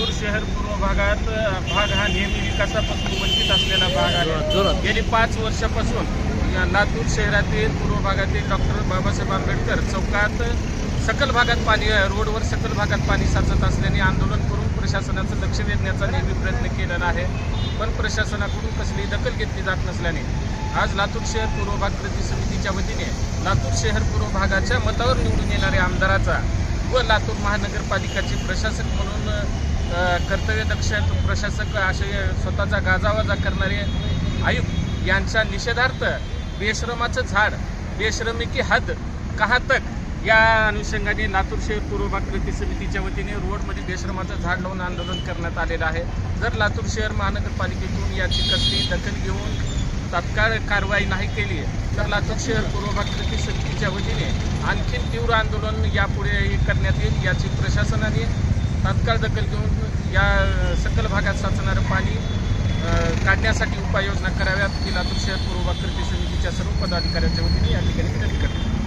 लातूर शहर पूर्व भागात भाग हा नेहमी विकासापासून वंचित असलेला भाग आहे. गेली पाच वर्षापासून लातूर शहरातील पूर्व भागातील डॉक्टर बाबासाहेब आंबेडकर चौकात सकल भागात पाणी रोडवर सकल भागात पाणी साचत असल्याने आंदोलन करून प्रशासनाचं लक्ष वेधण्याचा नेहमी प्रयत्न केलेला आहे. पण प्रशासनाकडून कसली दखल घेतली जात नसल्याने आज लातूर शहर पूर्व भाग कृती समितीच्या वतीने लातूर शहर पूर्व भागाच्या मतावर निवडून येणाऱ्या आमदाराचा व लातूर महानगरपालिकाचे प्रशासक म्हणून कर्तव्यदक्ष प्रशासक असे स्वतःचा गाजावाजा करणारे आयुक्त यांच्या निषेधार्थ बेश्रमाचं झाड बेश्रमी की हद कहा तक या अनुषंगाने लातूर शहर पूर्व भाग कृती समितीच्या वतीने रोडमध्ये बेश्रमाचं झाड लावून आंदोलन करण्यात आलेलं आहे. जर लातूर शहर महानगरपालिकेतून याची कसली दखल घेऊन तात्काळ कारवाई नाही केली तर लातूर शहर पूर्व भाग कृती समितीच्या वतीने आणखीन तीव्र आंदोलन यापुढे करण्यात येईल याची प्रशासनाने तात्काळ दखल घेऊन या सकल भागात साचणारं पाणी काढण्यासाठी उपाययोजना कराव्यात. ही लातूर शहर पूर्व कृती समितीच्या सर्व पदाधिकाऱ्यांच्या वतीने या ठिकाणी विनंती करतो.